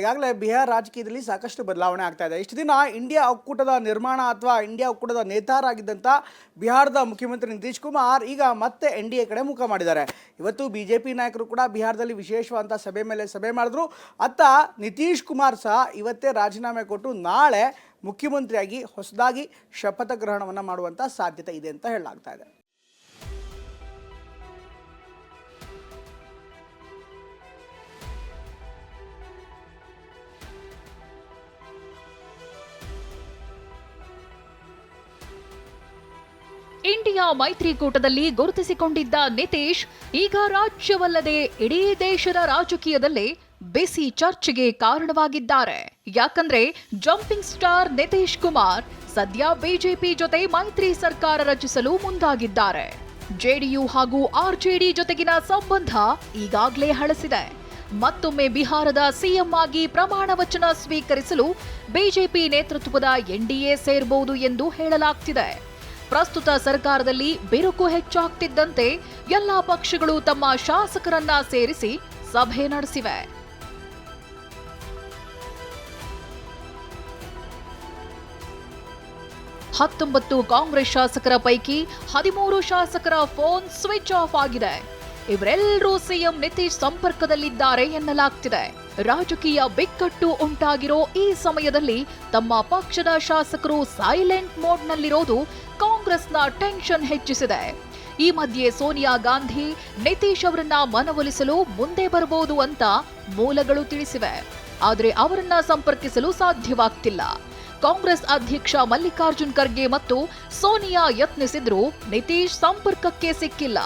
ಈಗಾಗಲೇ ಬಿಹಾರ್ ರಾಜಕೀಯದಲ್ಲಿ ಸಾಕಷ್ಟು ಬದಲಾವಣೆ ಆಗ್ತಾ ಇದೆ. ಇಷ್ಟು ದಿನ ಇಂಡಿಯಾ ಒಕ್ಕೂಟದ ನಿರ್ಮಾಣ ಅಥವಾ ಇಂಡಿಯಾ ಒಕ್ಕೂಟದ ನೇತಾರಾಗಿದ್ದಂಥ ಬಿಹಾರದ ಮುಖ್ಯಮಂತ್ರಿ ನಿತೀಶ್ ಕುಮಾರ್ ಈಗ ಮತ್ತೆ ಎನ್ ಡಿ ಎ ಕಡೆ ಮುಖ ಮಾಡಿದ್ದಾರೆ. ಇವತ್ತು ಬಿ ಜೆ ಪಿ ನಾಯಕರು ಕೂಡ ಬಿಹಾರದಲ್ಲಿ ವಿಶೇಷವಾದಂಥ ಸಭೆ ಮೇಲೆ ಸಭೆ ಮಾಡಿದ್ರು. ಅತ್ತ ನಿತೀಶ್ ಕುಮಾರ್ ಸಹ ಇವತ್ತೇ ರಾಜೀನಾಮೆ ಕೊಟ್ಟು ನಾಳೆ ಮುಖ್ಯಮಂತ್ರಿಯಾಗಿ ಹೊಸದಾಗಿ ಶಪಥ ಗ್ರಹಣವನ್ನು ಮಾಡುವಂಥ ಸಾಧ್ಯತೆ ಇದೆ ಅಂತ ಹೇಳಲಾಗ್ತಾ ಇದೆ. ಇಂಡಿಯಾ ಮೈತ್ರಿಕೂಟದಲ್ಲಿ ಗುರುತಿಸಿಕೊಂಡಿದ್ದ ನಿತೀಶ್, ಈಗ ರಾಜ್ಯವಲ್ಲದೆ ಇಡೀ ದೇಶದ ರಾಜಕೀಯದಲ್ಲೇ ಬಿಸಿ ಚರ್ಚೆಗೆ ಕಾರಣವಾಗಿದ್ದಾರೆ. ಯಾಕಂದ್ರೆ ಜಂಪಿಂಗ್ ಸ್ಟಾರ್ ನಿತೀಶ್ ಕುಮಾರ್ ಸದ್ಯ ಬಿಜೆಪಿ ಜೊತೆ ಮೈತ್ರಿ ಸರ್ಕಾರ ರಚಿಸಲು ಮುಂದಾಗಿದ್ದಾರೆ. ಜೆಡಿಯು ಹಾಗೂ ಆರ್ಜೆಡಿ ಜೊತೆಗಿನ ಸಂಬಂಧ ಈಗಾಗಲೇ ಹಳಸಿದೆ. ಮತ್ತೊಮ್ಮೆ ಬಿಹಾರದ ಸಿಎಂ ಆಗಿ ಪ್ರಮಾಣ ವಚನ ಸ್ವೀಕರಿಸಲು ಬಿಜೆಪಿ ನೇತೃತ್ವದ ಎನ್ಡಿಎ ಸೇರಬಹುದು ಎಂದು ಹೇಳಲಾಗ್ತಿದೆ. ಪ್ರಸ್ತುತ ಸರ್ಕಾರದಲ್ಲಿ ಬಿರುಕು ಹೆಚ್ಚಾಗ್ತಿದ್ದಂತೆ ಎಲ್ಲಾ ಪಕ್ಷಗಳು ತಮ್ಮ ಶಾಸಕರನ್ನ ಸೇರಿಸಿ ಸಭೆ ನಡೆಸಿವೆ. ಹತ್ತೊಂಬತ್ತು ಕಾಂಗ್ರೆಸ್ ಶಾಸಕರ ಪೈಕಿ ಹದಿಮೂರು ಶಾಸಕರ ಫೋನ್ ಸ್ವಿಚ್ ಆಫ್ ಆಗಿದೆ. ಇವರೆಲ್ಲರೂ ಸಿಎಂ ನಿತೀಶ್ ಸಂಪರ್ಕದಲ್ಲಿದ್ದಾರೆ ಎನ್ನಲಾಗ್ತಿದೆ. ರಾಜಕೀಯ ಬಿಕ್ಕಟ್ಟು ಉಂಟಾಗಿರೋ ಈ ಸಮಯದಲ್ಲಿ ತಮ್ಮ ಪಕ್ಷದ ಶಾಸಕರು ಸೈಲೆಂಟ್ ಮೋಡ್ನಲ್ಲಿರೋದು ಕಾಂಗ್ರೆಸ್ನ ಟೆನ್ಷನ್ ಹೆಚ್ಚಿಸಿದೆ. ಈ ಮಧ್ಯೆ ಸೋನಿಯಾ ಗಾಂಧಿ, ನಿತೀಶ್ ಅವರನ್ನ ಮನವೊಲಿಸಲು ಮುಂದೆ ಬರಬಹುದು ಅಂತ ಮೂಲಗಳು ತಿಳಿಸಿವೆ. ಆದರೆ ಅವರನ್ನ ಸಂಪರ್ಕಿಸಲು ಸಾಧ್ಯವಾಗ್ತಿಲ್ಲ. ಕಾಂಗ್ರೆಸ್ ಅಧ್ಯಕ್ಷ ಮಲ್ಲಿಕಾರ್ಜುನ್ ಖರ್ಗೆ ಮತ್ತು ಸೋನಿಯಾ ಯತ್ನಿಸಿದ್ರೂ ನಿತೀಶ್ ಸಂಪರ್ಕಕ್ಕೆ ಸಿಕ್ಕಿಲ್ಲ.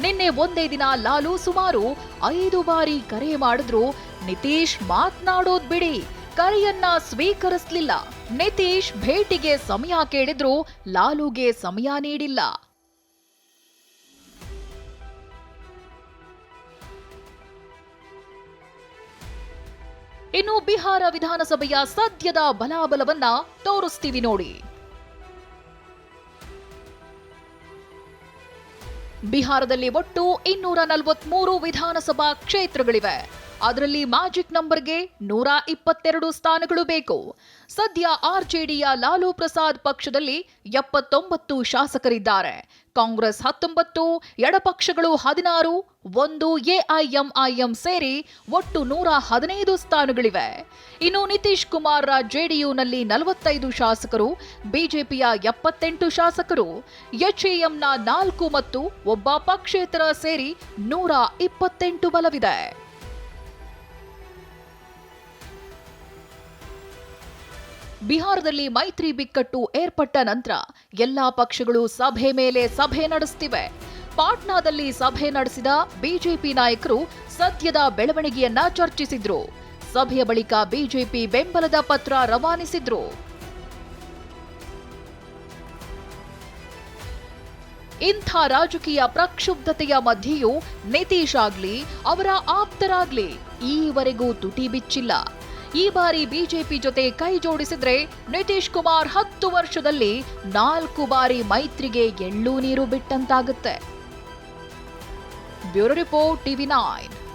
ನಿನ್ನೆ ಒಂದೇ ದಿನ ಲಾಲು ಸುಮಾರು ಐದು ಬಾರಿ ಕರೆ ಮಾಡಿದ್ರು, ನಿತೀಶ್ ಮಾತನಾಡೋದ್ ಬಿಡಿ, ಕರೆಯನ್ನ ಸ್ವೀಕರಿಸ್ಲಿಲ್ಲ. ನಿತೀಶ್ ಭೇಟಿಗೆ ಸಮಯ ಕೇಳಿದ್ರು ಲಾಲುಗೆ ಸಮಯ ನೀಡಿಲ್ಲ. ಇನ್ನು ಬಿಹಾರ ವಿಧಾನಸಭೆಯ ಸದ್ಯದ ಬಲಾಬಲವನ್ನ ತೋರಿಸ್ತೀವಿ ನೋಡಿ. ಬಿಹಾರದಲ್ಲಿ ಒಟ್ಟು ಇನ್ನೂರ ನಲವತ್ಮೂರು ವಿಧಾನಸಭಾ ಕ್ಷೇತ್ರಗಳಿವೆ. ಅದರಲ್ಲಿ ಮ್ಯಾಜಿಕ್ ನಂಬರ್ಗೆ ನೂರ ಇಪ್ಪತ್ತೆರಡು ಸ್ಥಾನಗಳು ಬೇಕು. ಸದ್ಯ ಆರ್ಜೆಡಿಯ ಲಾಲು ಪ್ರಸಾದ್ ಪಕ್ಷದಲ್ಲಿ ಎಪ್ಪತ್ತೊಂಬತ್ತು ಶಾಸಕರಿದ್ದಾರೆ. ಕಾಂಗ್ರೆಸ್ ಹತ್ತೊಂಬತ್ತು, ಎಡಪಕ್ಷಗಳು ಹದಿನಾರು, ಒಂದು ಎಐಎಂಐಎಂ ಸೇರಿ ಒಟ್ಟು ನೂರ ಹದಿನೈದು ಸ್ಥಾನಗಳಿವೆ. ಇನ್ನು ನಿತೀಶ್ ಕುಮಾರ್ ಜೆಡಿಯುನಲ್ಲಿ ನಲವತ್ತೈದು ಶಾಸಕರು, ಬಿಜೆಪಿಯ ಎಪ್ಪತ್ತೆಂಟು ಶಾಸಕರು, ಎಚ್ಎಎಂನ ನಾಲ್ಕು ಮತ್ತು ಒಬ್ಬ ಪಕ್ಷೇತರ ಸೇರಿ ನೂರ ಇಪ್ಪತ್ತೆಂಟು ಬಲವಿದೆ. ಬಿಹಾರದಲ್ಲಿ ಮೈತ್ರಿ ಬಿಕ್ಕಟ್ಟು ಏರ್ಪಟ್ಟ ನಂತರ ಎಲ್ಲಾ ಪಕ್ಷಗಳು ಸಭೆ ಮೇಲೆ ಸಭೆ ನಡೆಸುತ್ತಿವೆ ಪಾಟ್ನಾದಲ್ಲಿ ಸಭೆ ನಡೆಸಿದ ಬಿಜೆಪಿ ನಾಯಕರು ಸದ್ಯದ ಬೆಳವಣಿಗೆಯನ್ನ ಚರ್ಚಿಸಿದ್ರು. ಸಭೆಯ ಬಳಿಕ ಬಿಜೆಪಿ ಬೆಂಬಲದ ಪತ್ರ ರವಾನಿಸಿದ್ರು. ಇಂಥ ರಾಜಕೀಯ ಪ್ರಕ್ಷುಬ್ಧತೆಯ ಮಧ್ಯೆಯೂ ನಿತೀಶ್ ಆಗ್ಲಿ ಅವರ ಆಪ್ತರಾಗ್ಲಿ ಈವರೆಗೂ ತುಟಿ ಬಿಚ್ಚಿಲ್ಲ. ಈ ಬಾರಿ ಬಿಜೆಪಿ ಜೊತೆ ಕೈ ಜೋಡಿಸಿದ್ರೆ ನಿತೀಶ್ ಕುಮಾರ್ ಹತ್ತು ವರ್ಷದಲ್ಲಿ ನಾಲ್ಕು ಬಾರಿ ಮೈತ್ರಿಗೆ ಎಳ್ಳು ನೀರು ಬಿಟ್ಟಂತಾಗುತ್ತೆ. Bureau report TV nine.